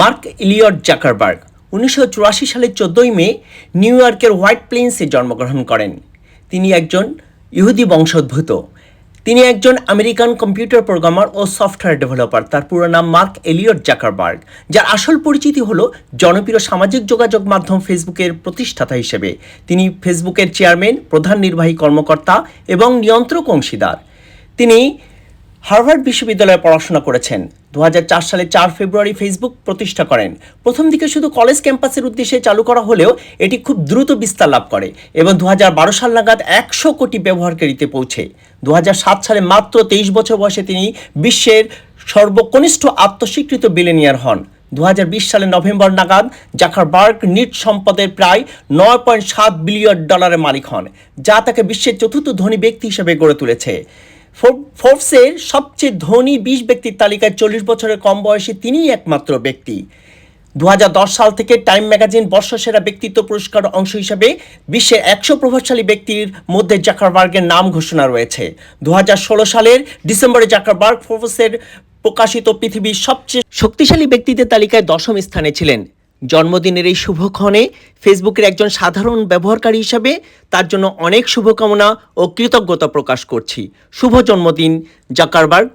Mark Eliot Zuckerberg, উনিশশো চুরাশি সালের চোদ্দোই মে নিউ ইয়র্কের হোয়াইট প্লেন্সে জন্মগ্রহণ করেন। তিনি একজন ইহুদি বংশোদ্ভূত। তিনি একজন আমেরিকান কম্পিউটার প্রোগ্রামার ও সফটওয়্যার ডেভেলপার। তার পুরো নাম মার্ক এলিয়ট জাকারবার্গ, যার আসল পরিচিতি হলো জনপ্রিয় সামাজিক যোগাযোগ মাধ্যম ফেসবুকের প্রতিষ্ঠাতা হিসেবে। তিনি ফেসবুকের চেয়ারম্যান, প্রধান নির্বাহী কর্মকর্তা এবং নিয়ন্ত্রক অংশীদার। তিনি হার্ভার্ড বিশ্ববিদ্যালয়ে পড়াশোনা করেছেন। দু হাজার চার সালে চার ফেব্রুয়ারি ফেসবুক প্রতিষ্ঠা করেন। প্রথম দিকে শুধু কলেজ ক্যাম্পাসের উদ্দেশ্যে চালু করা হলেও এটি খুব দ্রুত বিস্তার লাভ করে এবং দু হাজার বারো সাল নাগাদ একশো কোটি ব্যবহারকারীতে পৌঁছে। দুহাজার সাত সালে মাত্র তেইশ বছর বয়সে তিনি বিশ্বের সর্বকনিষ্ঠ আত্মস্বীকৃত বিলেনিয়ার হন। দু হাজার বিশ সালে নভেম্বর নাগাদ জাকারবার্গ নিট সম্পদের প্রায় নয় পয়েন্ট সাত বিলিয়ন ডলারের মালিক হন, যা তাকে বিশ্বের চতুর্থ ধনী ব্যক্তি হিসেবে গড়ে তুলেছে। ফোর্বসের সবচেয়ে ধনী বিশ ব্যক্তির তালিকায় চল্লিশ বছরের কম বয়সী তিনিই একমাত্র ব্যক্তি। দু হাজার দশ সাল থেকে টাইম ম্যাগাজিন বর্ষসেরা ব্যক্তিত্ব পুরস্কার অংশ হিসাবে বিশ্বের একশো প্রভাবশালী ব্যক্তির মধ্যে জাকারবার্গের নাম ঘোষণা রয়েছে। দু হাজার ষোলো সালের ডিসেম্বরে জাকারবার্গ ফোর্বসের প্রকাশিত পৃথিবীর সবচেয়ে শক্তিশালী ব্যক্তিদের তালিকায় দশম স্থানে ছিলেন। জন্মদিনের এই শুভক্ষণে ফেসবুকের একজন সাধারণ ব্যবহারকারী হিসাবে তার জন্য অনেক শুভকামনা ও কৃতজ্ঞতা প্রকাশ করছি। শুভ জন্মদিন, জাকারবার্গ।